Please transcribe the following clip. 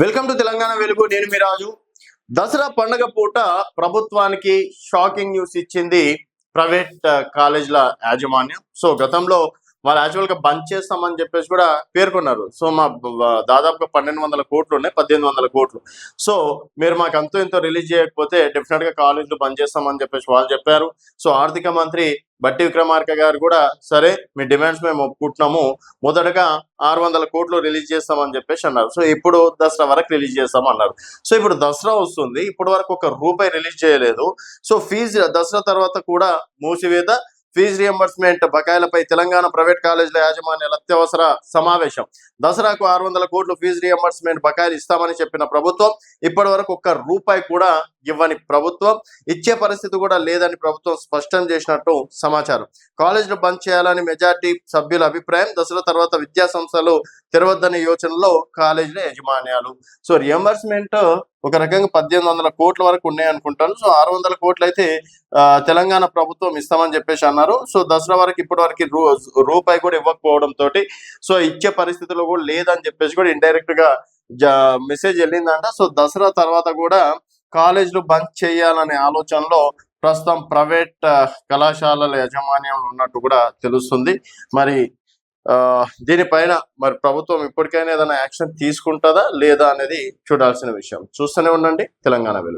Welcome to Telangana వెలుగు. నేను మీ రాజు. దసరా పండగ పూట ప్రభుత్వానికి షాకింగ్ న్యూస్ ఇచ్చింది ప్రైవేట్ కాలేజీల యాజమాన్యం. సో గతంలో వాళ్ళు యాజువల్గా బంద్ చేస్తామని చెప్పేసి కూడా పేర్కొన్నారు. సో మా దాదాపుగా పన్నెండు వందల కోట్లు ఉన్నాయి పద్దెనిమిది వందల కోట్లు. సో మీరు మాకు అంతో ఇంతో రిలీజ్ చేయకపోతే డెఫినెట్గా కాలేజీలు బంద్ చేస్తామని చెప్పేసి వాళ్ళు చెప్పారు. సో ఆర్థిక మంత్రి బట్టి విక్రమార్క గారు కూడా సరే మీ డిమాండ్స్ మేము ఒప్పుకుంటున్నాము. మొదటగా ఆరు వందల కోట్లు రిలీజ్ చేస్తామని చెప్పేసి అన్నారు. సో ఇప్పుడు దసరా వరకు రిలీజ్ చేస్తాం అన్నారు. సో ఇప్పుడు దసరా వస్తుంది. ఇప్పటి వరకు ఒక రూపాయి రిలీజ్ చేయలేదు. సో ఫీజు దసరా తర్వాత కూడా మూసివేత. ఫీజు రియంబర్స్మెంట్ బకాయిలపై తెలంగాణ ప్రైవేట్ కాలేజీల యాజమాన్యాల అత్యవసర సమావేశం. దసరాకు ఆరు వందల కోట్లు ఫీజు రియంబర్స్మెంట్ బకాయిలు ఇస్తామని చెప్పిన ప్రభుత్వం ఇప్పటి వరకు ఒక్క రూపాయి కూడా ఇవ్వని ప్రభుత్వం ఇచ్చే పరిస్థితి కూడా లేదని ప్రభుత్వం స్పష్టం చేసినట్టు సమాచారం. కాలేజీలు బంద్ చేయాలని మెజార్టీ సభ్యుల అభిప్రాయం దసరా తర్వాత విద్యా సంస్థలు తెరవద్దనే యోచనలో కాలేజీల యజమాన్యాలు. సో రియంబర్స్మెంట్ ఒక రకంగా పద్దెనిమిది వందల కోట్ల వరకు ఉన్నాయనుకుంటాను సో ఆరు వందల కోట్లు అయితే ఆ, తెలంగాణ ప్రభుత్వం ఇస్తామని చెప్పేసి అన్నారు. సో దసరా వరకు ఇప్పటి వరకు రూ- రూపాయి కూడా ఇవ్వకపోవడం తోటి సో ఇచ్చే పరిస్థితిలో కూడా లేదని చెప్పేసి కూడా ఇండైరెక్ట్గా మెసేజ్ వెళ్ళిందంట. సో దసరా తర్వాత కూడా కాలేజీలు బంద్ చేయాలనే ఆలోచనలో ప్రస్తుతం ప్రైవేట్ కళాశాలల యాజమాన్యం ఉన్నట్టు కూడా తెలుస్తుంది. మరి ఆ, దీనిపైన మరి ప్రభుత్వం ఇప్పటికైనా ఏదైనా యాక్షన్ తీసుకుంటుందా లేదా అనేది చూడాల్సిన విషయం. చూస్తూనే ఉండండి. తెలంగాణ వెలుగు.